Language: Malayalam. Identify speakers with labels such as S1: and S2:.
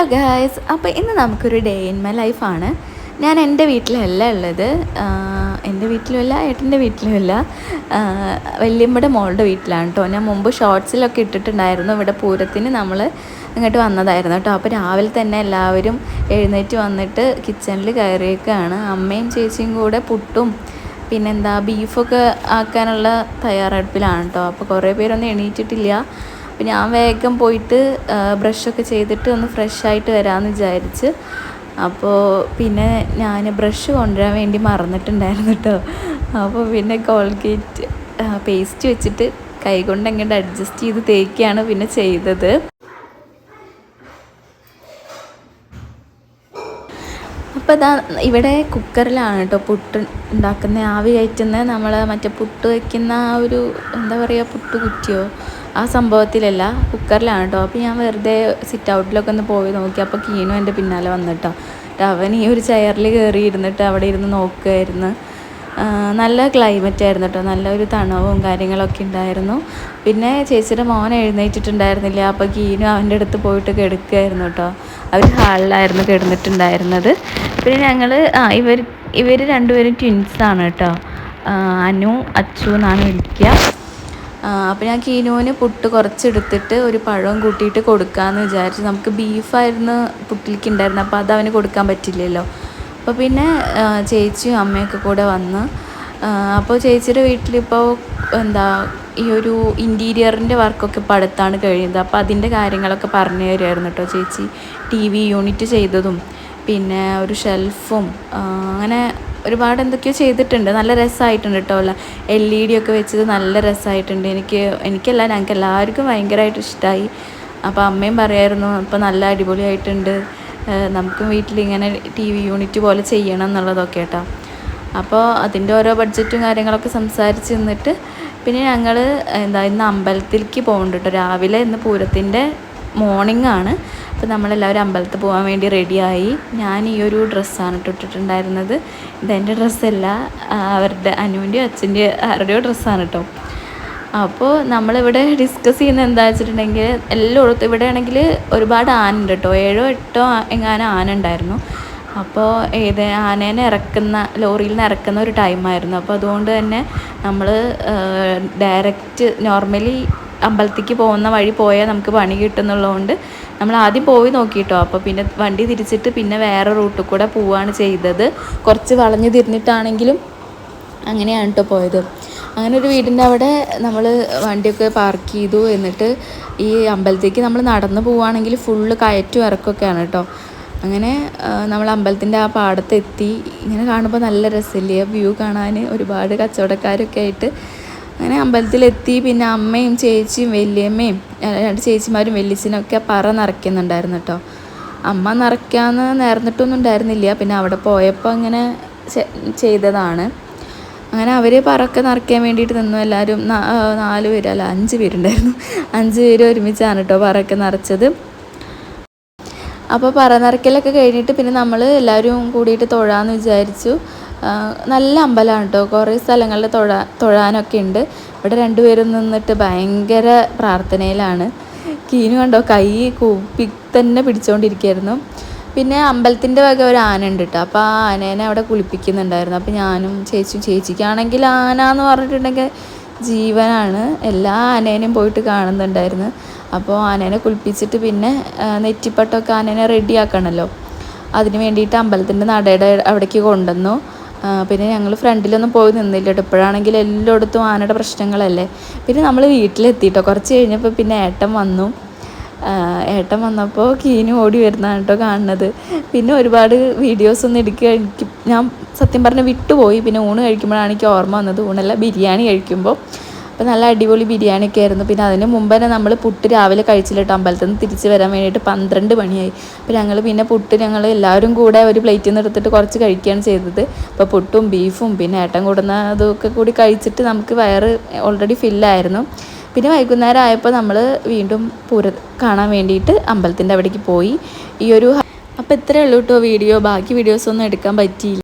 S1: ഹലോ ഗായ്സ് അപ്പോൾ ഇന്ന് നമുക്കൊരു ഡേ ഇൻ മൈ ലൈഫാണ് ഞാൻ എന്റെ വീട്ടിലല്ല ഉള്ളത്. എന്റെ വീട്ടിലുമല്ല ഏട്ടന്റെ വീട്ടിലുമല്ല. വല്യമ്മയുടെ മോളുടെ വീട്ടിലാണ് കേട്ടോ. ഞാൻ മുമ്പ് ഷോർട്സിലൊക്കെ ഇട്ടിട്ടുണ്ടായിരുന്നു. ഇവിടെ പൂരത്തിന് നമ്മൾ ഇങ്ങോട്ട് വന്നതായിരുന്നു കേട്ടോ. അപ്പോൾ രാവിലെ തന്നെ എല്ലാവരും എഴുന്നേറ്റ് വന്നിട്ട് കിച്ചണിൽ കയറിയേക്കാണ്. അമ്മയും ചേച്ചിയും കൂടെ പുട്ടും പിന്നെന്താ ബീഫൊക്കെ ആക്കാനുള്ള തയ്യാറെടുപ്പിലാണ് കേട്ടോ. അപ്പോൾ കുറേ പേരൊന്നും എണീറ്റിട്ടില്ല. അപ്പോൾ ഞാൻ വേഗം പോയിട്ട് ബ്രഷൊക്കെ ചെയ്തിട്ട് ഒന്ന് ഫ്രഷ് ആയിട്ട് വരാമെന്ന് വിചാരിച്ച്. അപ്പോൾ പിന്നെ ഞാൻ ബ്രഷ് കൊണ്ടുവരാൻ വേണ്ടി മറന്നിട്ടുണ്ടായിരുന്നു കേട്ടോ അപ്പോൾ പിന്നെ കോൾഗേറ്റ് പേസ്റ്റ് വെച്ചിട്ട് കൈകൊണ്ട് അങ്ങോട്ട് അഡ്ജസ്റ്റ് ചെയ്ത് തേക്കുകയാണ് പിന്നെ ചെയ്തത്. അപ്പോൾ ഇതാ ഇവിടെ കുക്കറിലാണ് കേട്ടോ പുട്ട് ഉണ്ടാക്കുന്ന ആവി കയറ്റുന്ന നമ്മൾ മറ്റേ പുട്ട് വയ്ക്കുന്ന ആ ഒരു എന്താ പറയുക പുട്ട് കുറ്റിയോ? ആ സംഭവത്തിലല്ല കുക്കറിലാണ് കേട്ടോ അപ്പോൾ ഞാൻ വെറുതെ സിറ്റ് ഔട്ടിലൊക്കെ ഒന്ന് പോയി നോക്കി. അപ്പോൾ കീനു എന്റെ പിന്നാലെ വന്നിട്ടോ. അവൻ ഈ ഒരു ചെയറിൽ കയറി ഇരുന്നിട്ട് അവിടെ ഇരുന്ന് നോക്കുമായിരുന്നു നല്ല ക്ലൈമറ്റ് ആയിരുന്നു കേട്ടോ നല്ലൊരു തണുവും കാര്യങ്ങളൊക്കെ ഉണ്ടായിരുന്നു. പിന്നെ ചേച്ചിയുടെ മോൻ എഴുന്നേറ്റിട്ടുണ്ടായിരുന്നില്ല. അപ്പോൾ കീനു അവന്റെ അടുത്ത് പോയിട്ട് കിടക്കുകയായിരുന്നു കേട്ടോ അവർ ഹാളിലായിരുന്നു കിടന്നിട്ടുണ്ടായിരുന്നത്. പിന്നെ ഞങ്ങൾ ആ ഇവർ ഇവർ രണ്ടുപേരും ട്വിൻസാണ് കേട്ടോ അനു അച്ചു എന്നാണ് വിളിക്കുക. അപ്പോൾ ഞാൻ കീനുവിന് പുട്ട് കുറച്ചെടുത്തിട്ട് ഒരു പഴവും കൂട്ടിയിട്ട് കൊടുക്കാമെന്ന് വിചാരിച്ചു. നമുക്ക് ബീഫായിരുന്നു പുട്ടിലേക്ക് ഉണ്ടായിരുന്നത് അപ്പോൾ അത് അവന് കൊടുക്കാൻ പറ്റില്ലല്ലോ. അപ്പോൾ പിന്നെ ചേച്ചിയും അമ്മയൊക്കെ കൂടെ വന്ന് അപ്പോൾ ചേച്ചിയുടെ വീട്ടിലിപ്പോൾ എന്താ ഈ ഒരു ഇന്റീരിയറിന്റെ വർക്കൊക്കെ ഇപ്പോൾ അടുത്താണ് കഴിയുന്നത്. അപ്പോൾ അതിന്റെ കാര്യങ്ങളൊക്കെ പറഞ്ഞു തരുമായിരുന്നു കേട്ടോ ചേച്ചി. ടി വി യൂണിറ്റ് ചെയ്തതും പിന്നെ ഒരു ഷെൽഫും അങ്ങനെ ഒരുപാട് എന്തൊക്കെയോ ചെയ്തിട്ടുണ്ട്. നല്ല രസമായിട്ടുണ്ട് കേട്ടോ അല്ല എൽ ഇ ഡി ഒക്കെ വെച്ചത് നല്ല രസമായിട്ടുണ്ട് എനിക്ക് എനിക്കല്ല ഞങ്ങൾക്ക് എല്ലാവർക്കും ഭയങ്കരമായിട്ട് ഇഷ്ടമായി അപ്പോൾ അമ്മയും പറയായിരുന്നു അപ്പോൾ നല്ല അടിപൊളിയായിട്ടുണ്ട്. നമുക്കും വീട്ടിലിങ്ങനെ ടി വി യൂണിറ്റ് പോലെ ചെയ്യണം എന്നുള്ളതൊക്കെ കേട്ടോ അപ്പോൾ അതിന്റെ ഓരോ ബഡ്ജറ്റും കാര്യങ്ങളൊക്കെ സംസാരിച്ച് നിന്നിട്ട് പിന്നെ ഞങ്ങൾ എന്താ ഇന്ന് അമ്പലത്തിലേക്ക് പോകുന്നുണ്ട് കേട്ടോ രാവിലെ ഇന്ന് പൂരത്തിന്റെ മോർണിംഗ് ആണ്. അപ്പോൾ നമ്മളെല്ലാവരും അമ്പലത്തിൽ പോകാൻ വേണ്ടി റെഡിയായി ഞാൻ ഈ ഒരു ഡ്രസ്സാണ് ഇട്ടിട്ടുണ്ടായിരുന്നത്. ഇതെന്റെ ഡ്രസ്സല്ല അവരുടെ അനുവിന്റെയോ അച്ഛന്റെ ആരുടെയോ ഡ്രസ്സാണ് കേട്ടോ അപ്പോൾ നമ്മളിവിടെ ഡിസ്കസ് ചെയ്യുന്നത് എന്താ വെച്ചിട്ടുണ്ടെങ്കിൽ എല്ലായിടത്തും ഇവിടെ ആണെങ്കിൽ ഒരുപാട് ആന ഉണ്ട് കേട്ടോ ഏഴോ എട്ടോ എങ്ങാനും ആന ഉണ്ടായിരുന്നു. അപ്പോൾ ഏത് ആനേനെ ഇറക്കുന്ന ലോറിയിൽ നിന്ന് ഇറക്കുന്ന ഒരു ടൈമായിരുന്നു അപ്പോൾ അതുകൊണ്ട് തന്നെ നമ്മൾ ഡയറക്റ്റ് നോർമലി അമ്പലത്തേക്ക് പോകുന്ന വഴി പോയാൽ നമുക്ക് പണി കിട്ടുന്നുള്ളതുകൊണ്ട് നമ്മൾ ആദ്യം പോയി നോക്കിയിട്ടോ. അപ്പോൾ പിന്നെ വണ്ടി തിരിച്ചിട്ട് പിന്നെ വേറെ റൂട്ടിൽ കൂടെ പോവുകയാണ് ചെയ്തത്. കുറച്ച് വളഞ്ഞു തിരിഞ്ഞിട്ടാണെങ്കിലും അങ്ങനെയാണ് കേട്ടോ പോയത്. അങ്ങനെ ഒരു വീടിന്റെ അവിടെ നമ്മൾ വണ്ടിയൊക്കെ പാർക്ക് ചെയ്തു എന്നിട്ട് ഈ അമ്പലത്തേക്ക് നമ്മൾ നടന്നു പോവുകയാണെങ്കിൽ ഫുള്ള് കയറ്റും ഇറക്കൊക്കെയാണ് കേട്ടോ. അങ്ങനെ നമ്മൾ അമ്പലത്തിന്റെ ആ പാടത്തെത്തി. ഇങ്ങനെ കാണുമ്പോൾ നല്ല രസമില്ലേ? വ്യൂ കാണാൻ ഒരുപാട് കച്ചവടക്കാരൊക്കെ ആയിട്ട് അങ്ങനെ അമ്പലത്തിലെത്തി പിന്നെ അമ്മയും ചേച്ചിയും വലിയമ്മയും രണ്ട് ചേച്ചിമാരും വലിയച്ഛനൊക്കെ പറ നിറയ്ക്കുന്നുണ്ടായിരുന്നു കേട്ടോ. അമ്മ നിറയ്ക്കാന്ന് നേർന്നിട്ടൊന്നും ഉണ്ടായിരുന്നില്ല. പിന്നെ അവിടെ പോയപ്പോൾ അങ്ങനെ ചെയ്തതാണ്. അങ്ങനെ അവർ പറക്കെ നിറയ്ക്കാൻ വേണ്ടിയിട്ട് നിന്നു. എല്ലാവരും നാല് പേര് അല്ല അഞ്ച് പേരുണ്ടായിരുന്നു. അഞ്ച് പേര് ഒരുമിച്ചാണ് കേട്ടോ പറക്കെ നിറച്ചത്. അപ്പോൾ പറ നിറയ്ക്കലൊക്കെ കഴിഞ്ഞിട്ട് പിന്നെ നമ്മൾ എല്ലാവരും കൂടിയിട്ട് തൊഴാമെന്ന് വിചാരിച്ചു. നല്ല അമ്പലമാണ് കേട്ടോ. കുറേ സ്ഥലങ്ങളിൽ തൊഴ തൊഴാനൊക്കെ ഉണ്ട്. ഇവിടെ രണ്ടുപേരും നിന്നിട്ട് ഭയങ്കര പ്രാർത്ഥനയിലാണ്. കീനു കണ്ടോ കൈ കൂപ്പി തന്നെ പിടിച്ചുകൊണ്ടിരിക്കുകയായിരുന്നു പിന്നെ അമ്പലത്തിന്റെ വക ഒരു ആന ഉണ്ട് കേട്ടോ. അപ്പോൾ ആ ആനേനെ അവിടെ കുളിപ്പിക്കുന്നുണ്ടായിരുന്നു. അപ്പോൾ ഞാനും ചേച്ചിയും ചേച്ചിക്കാണെങ്കിൽ ആന എന്ന് പറഞ്ഞിട്ടുണ്ടെങ്കിൽ ജീവനാണ്. എല്ലാ ആനേനെയും പോയിട്ട് കാണുന്നുണ്ടായിരുന്നു. അപ്പോൾ ആനേനെ കുളിപ്പിച്ചിട്ട് പിന്നെ നെറ്റിപ്പട്ടൊക്കെ ആനേനെ റെഡിയാക്കണമല്ലോ. അതിന് വേണ്ടിയിട്ട് അമ്പലത്തിന്റെ നടയുടെ അവിടേക്ക് കൊണ്ടുവന്നു. പിന്നെ ഞങ്ങൾ ഫ്രണ്ടിലൊന്നും പോയി നിന്നില്ല കേട്ടോ ഇപ്പോഴാണെങ്കിൽ എല്ലായിടത്തും ആനയുടെ പ്രശ്നങ്ങളല്ലേ. പിന്നെ നമ്മൾ വീട്ടിലെത്തിയിട്ടോ കുറച്ച് കഴിഞ്ഞപ്പോൾ പിന്നെ ഏട്ടൻ വന്നു. ഏട്ടൻ വന്നപ്പോൾ കീനും ഓടി വരുന്നതാണ് കേട്ടോ കാണുന്നത്. പിന്നെ ഒരുപാട് വീഡിയോസ് ഒന്നും എടുക്കുക ഞാൻ സത്യം പറഞ്ഞ് വിട്ടുപോയി. പിന്നെ ഊണ് കഴിക്കുമ്പോഴാണ് എനിക്ക് ഓർമ്മ വന്നത്. ഊണല്ല ബിരിയാണി കഴിക്കുമ്പോൾ അപ്പോൾ നല്ല അടിപൊളി ബിരിയാണിയൊക്കെ ആയിരുന്നു. പിന്നെ അതിന് മുമ്പ് തന്നെ നമ്മൾ പുട്ട് രാവിലെ കഴിച്ചിട്ട് അമ്പലത്തിൽ നിന്ന് തിരിച്ച് വരാൻ വേണ്ടിയിട്ട് പന്ത്രണ്ട് മണിയായി. അപ്പോൾ ഞങ്ങൾ പിന്നെ പുട്ട് ഞങ്ങൾ എല്ലാവരും കൂടെ ഒരു പ്ലേറ്റിൽ നിന്ന് എടുത്തിട്ട് കുറച്ച് കഴിക്കുകയാണ് ചെയ്തത്. അപ്പോൾ പുട്ടും ബീഫും പിന്നെ ഏട്ടൻ കൂടുന്ന അതൊക്കെ കൂടി കഴിച്ചിട്ട് നമുക്ക് വയറ് ഓൾറെഡി ഫില്ലായിരുന്നു പിന്നെ വൈകുന്നേരം ആയപ്പോൾ നമ്മൾ വീണ്ടും പൂര കാണാൻ വേണ്ടിയിട്ട് അമ്പലത്തിന്റെ അവിടേക്ക് പോയി. ഈ ഒരു അപ്പോൾ ഇത്രയേ ഉള്ളൂ കേട്ടോ വീഡിയോ. ബാക്കി വീഡിയോസൊന്നും എടുക്കാൻ പറ്റിയില്ല.